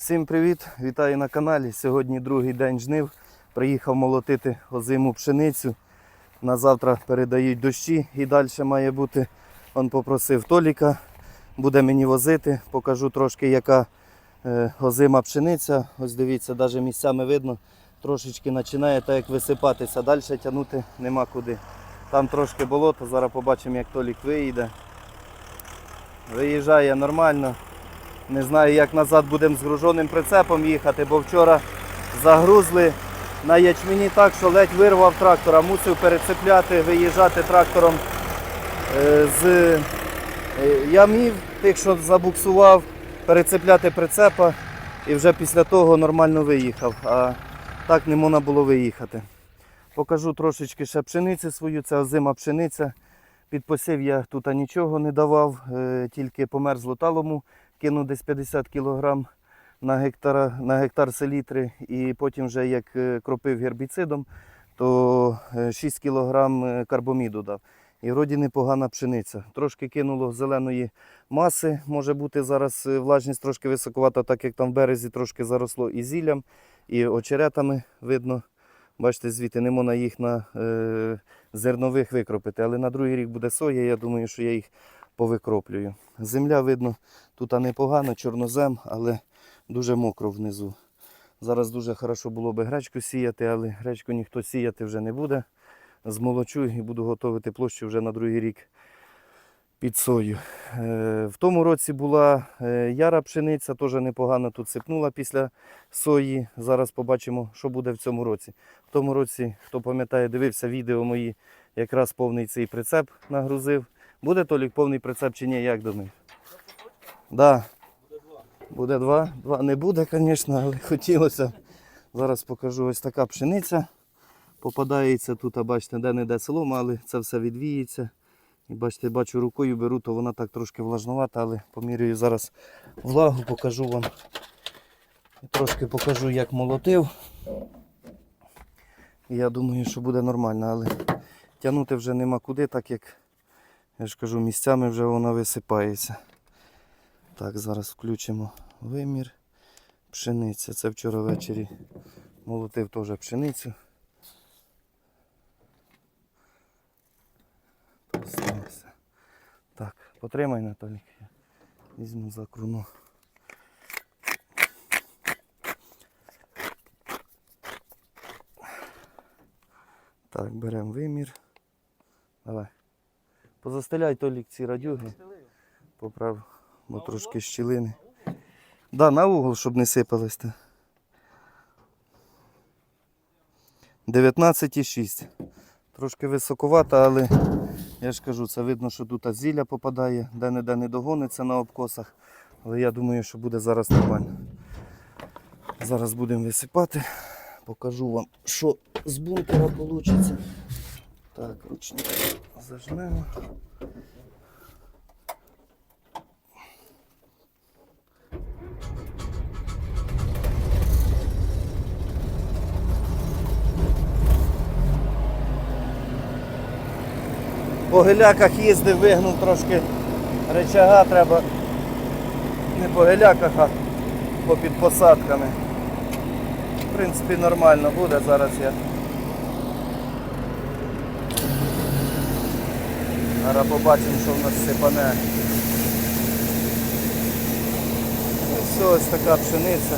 Всім привіт! Вітаю на каналі. Сьогодні другий день жнив. Приїхав молотити озиму пшеницю. На завтра передають дощі і далі має бути. Он попросив Толіка, буде мені возити. Покажу трошки, яка е, озима пшениця. Ось дивіться, навіть місцями видно, трошечки починає так як висипатися. Далі тягнути нема куди. Там трошки болото, зараз побачимо, як Толік виїде. Виїжджає нормально. Не знаю, як назад будемо з груженим прицепом їхати, бо вчора загрузли на ячмені так, що ледь вирвав трактора, мусив перецепляти, виїжджати трактором е, з е, ямів, тих, що забуксував, перецепляти прицепа і вже після того нормально виїхав. А так не можна було виїхати. Покажу трошечки ще пшениці свою, це озима пшениця. Під посів я тут нічого не давав, е, тільки померзло талому кинув десь 50 кг на гектар, на гектар селітри і потім вже як е, кропив гербіцидом, то е, 6 кг карбоміду дав. І вроді непогана пшениця. Трошки кинуло зеленої маси. Може бути зараз е, влажність трошки високовата, так як там в березі трошки заросло і зіллям, і очеретами видно. Бачите, звідти не можна їх на е, зернових викропити. Але на другий рік буде соя, я думаю, що я їх повикроплюю. Земля видно, тут непогано, чорнозем, але дуже мокро внизу. Зараз дуже хорошо було би гречку сіяти, але гречку ніхто сіяти вже не буде. Змолочу і буду готувати площу вже на другий рік під сою. Е, В тому році була е, яра пшениця, теж непогано тут сипнула після сої. Зараз побачимо, що буде в цьому році. В тому році, хто пам'ятає, дивився відео мої, якраз повний цей прицеп нагрузив. Буде Толік повний прицеп чи ні, як думаєш? Да. Буде два. Два не буде, звісно, але хотілося. Зараз покажу ось така пшениця. Попадається тут, а бачите, де-не-де солома, але це все відвіється. І бачите, бачу рукою беру, то вона так трошки влажнувата, але помірюю зараз влагу, покажу вам. Трошки покажу, як молотив. Я думаю, що буде нормально, але тягнути вже нема куди, так як я ж кажу, місцями вже вона висипається. Так, зараз включимо вимір. Пшениця. Це вчора ввечері молотив теж пшеницю. Проснулася. Так, потримай, Наталік. Я візьму за круну. Так, беремо вимір. Давай. Позастеляй Толік ці радюги. Поправ, бо трошки щілини. Да, на угол, щоб не сипались. 19,6. Трошки високовато, але я ж кажу, це видно, що тут зілля попадає, де-не-де не догониться на обкосах. Але я думаю, що буде зараз нормально. Зараз будемо висипати. Покажу вам, що з бункера вийде. Так, ручник зажмемо. По геляках їздив, вигнув трошки речага, треба не по геляках, а попід посадками. В принципі, нормально буде зараз я. Зараз побачимо, що в нас сипане. Ось ось така пшениця.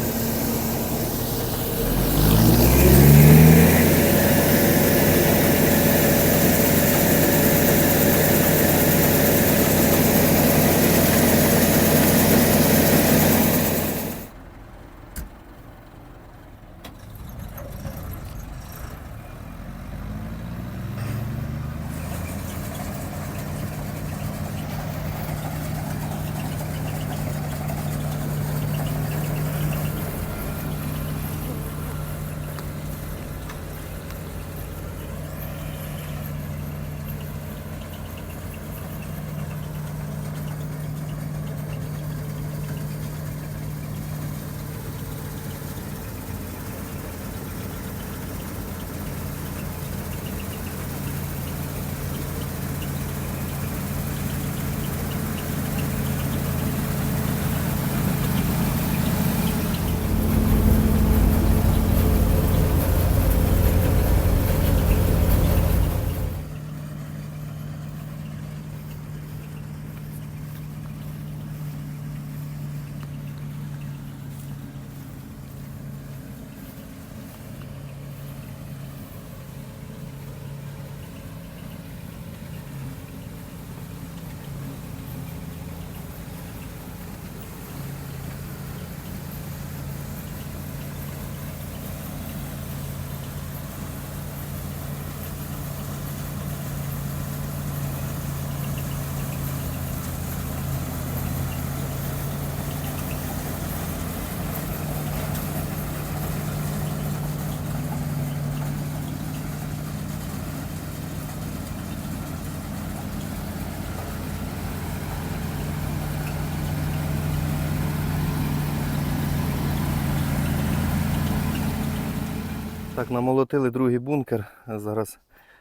Так, намолотили другий бункер. Зараз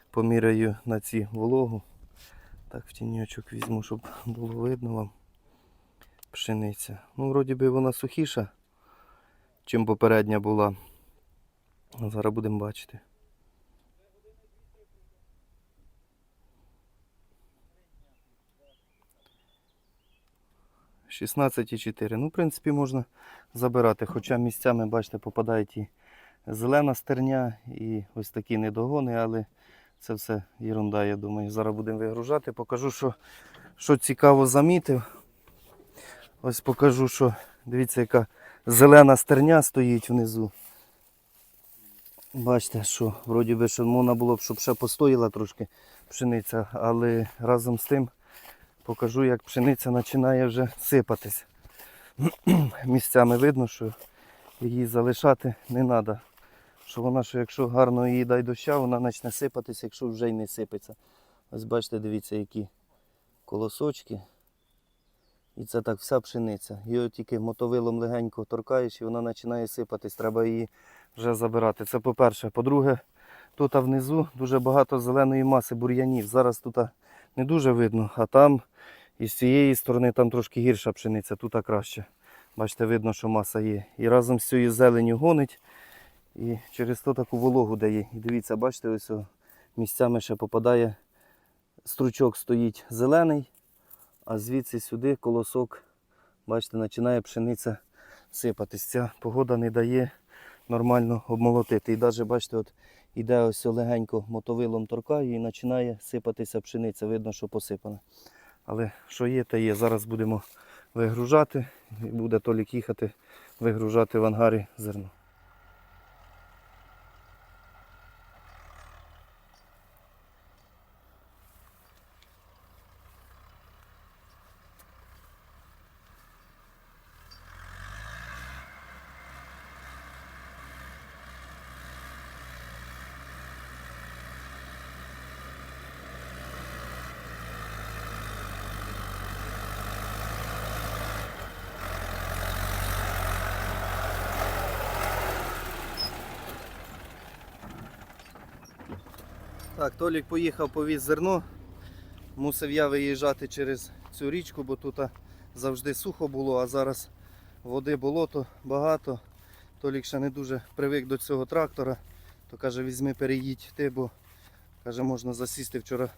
поміряю на ці вологу. Так, в тіньочок візьму, щоб було видно вам. Пшениця. Ну, вроді би вона сухіша, чим попередня була. Зараз будемо бачити. Шістнадцять. Ну, в принципі, можна забирати. Хоча місцями, бачите, попадають і зелена стерня, і ось такі недогони, але це все ерунда, я думаю. Зараз будемо вигружати. Покажу, що, що цікаво замітив. Ось покажу, що дивіться, яка зелена стерня стоїть внизу. Бачите, що вроді би, що можна було б, щоб ще постояла трошки пшениця, але разом з тим покажу, як пшениця починає вже сипатись. Місцями видно, що її залишати не треба. Що вона, що якщо гарно її дай доща, вона почне сипатись, якщо вже й не сипеться. Ось бачите, дивіться, які колосочки. І це так вся пшениця. Її тільки мотовилом легенько торкаєш і вона починає сипатись. Треба її вже забирати. Це по-перше. По-друге, тут внизу дуже багато зеленої маси бур'янів. Зараз тут не дуже видно, а там і з цієї сторони там трошки гірша пшениця, тут краще. Бачите, видно, що маса є. І разом з цією зеленю гонить. І через то таку вологу дає. І дивіться, бачите, ось місцями ще попадає, стручок стоїть зелений, а звідси сюди колосок, бачите, починає пшениця сипатись. Ця погода не дає нормально обмолотити. І навіть, бачите, от іде ось легенько мотовилом торкаю і починає сипатися пшениця. Видно, що посипана. Але що є, те є. Зараз будемо вигружати. Буде Толік їхати, вигружати в ангарі зерно. Так, Толік поїхав повіз зерно. Мусив я виїжджати через цю річку, бо тут завжди сухо було, а зараз води болото багато. Толік ще не дуже привик до цього трактора, то каже, візьми, переїдь ти, бо каже, можна засісти вчора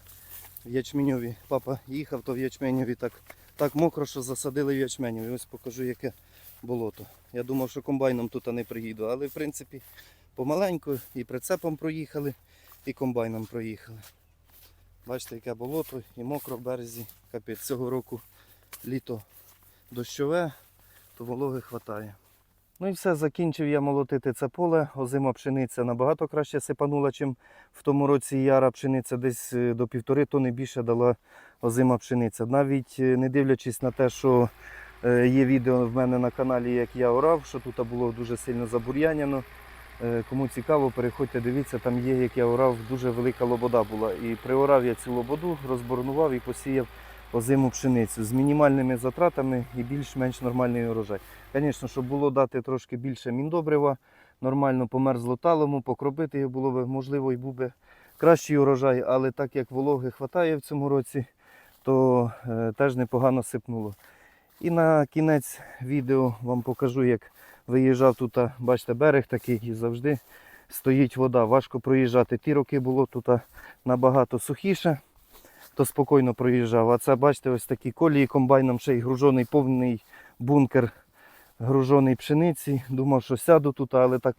в ячменьові. Папа їхав, то в ячменьові так, так мокро, що засадили в ячменьові. Ось покажу, яке болото. Я думав, що комбайном тут не приїду, але в принципі помаленьку і прицепом проїхали і комбайном проїхали. Бачите, яке болото і мокро в березі. Капець цього року літо дощове, то вологи вистачає. Ну і все, закінчив я молотити це поле. Озима пшениця набагато краще сипанула, ніж в тому році яра пшениця десь е, до півтори тони більше дала озима пшениця. Навіть е, не дивлячись на те, що е, є відео в мене на каналі, як я орав, що тут було дуже сильно забур'яняно. Е, Кому цікаво, переходьте, дивіться, там є, як я орав, дуже велика лобода була. І приорав я цю лободу, розборнував і посіяв озиму пшеницю з мінімальними затратами і більш-менш нормальний урожай. Звісно, щоб було дати трошки більше міндобрива, нормально по мерзлоталому, покропити його було б, можливо, і був би кращий урожай, але так як вологи вистачає в цьому році, то е, теж непогано сипнуло. І на кінець відео вам покажу, як виїжджав тут, бачите, берег такий і завжди стоїть вода. Важко проїжджати. Ті роки було тут набагато сухіше, то спокійно проїжджав. А це, бачите, ось такі колії комбайном ще й гружений повний бункер гружений пшениці. Думав, що сяду тут, але так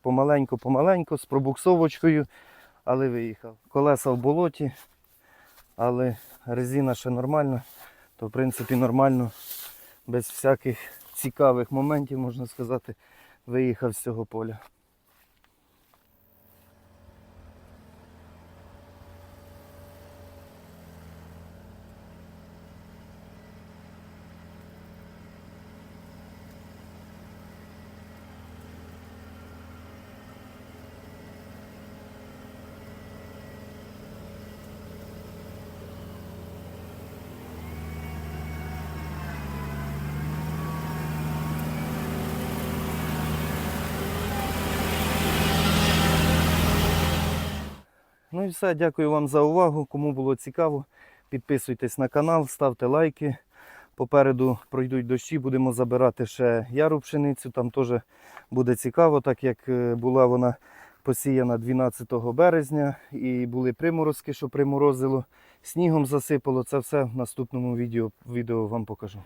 помаленьку, з пробуксовочкою, але виїхав. Колеса в болоті, але резина ще нормальна, то в принципі нормально, без всяких цікавих моментів, можна сказати, виїхав з цього поля. Ну і все, дякую вам за увагу. Кому було цікаво, підписуйтесь на канал, ставте лайки. Попереду пройдуть дощі, будемо забирати ще яру пшеницю. Там теж буде цікаво, так як е, була вона посіяна 12 березня і були приморозки, що приморозило, снігом засипало. Це все в наступному відео, відео вам покажу.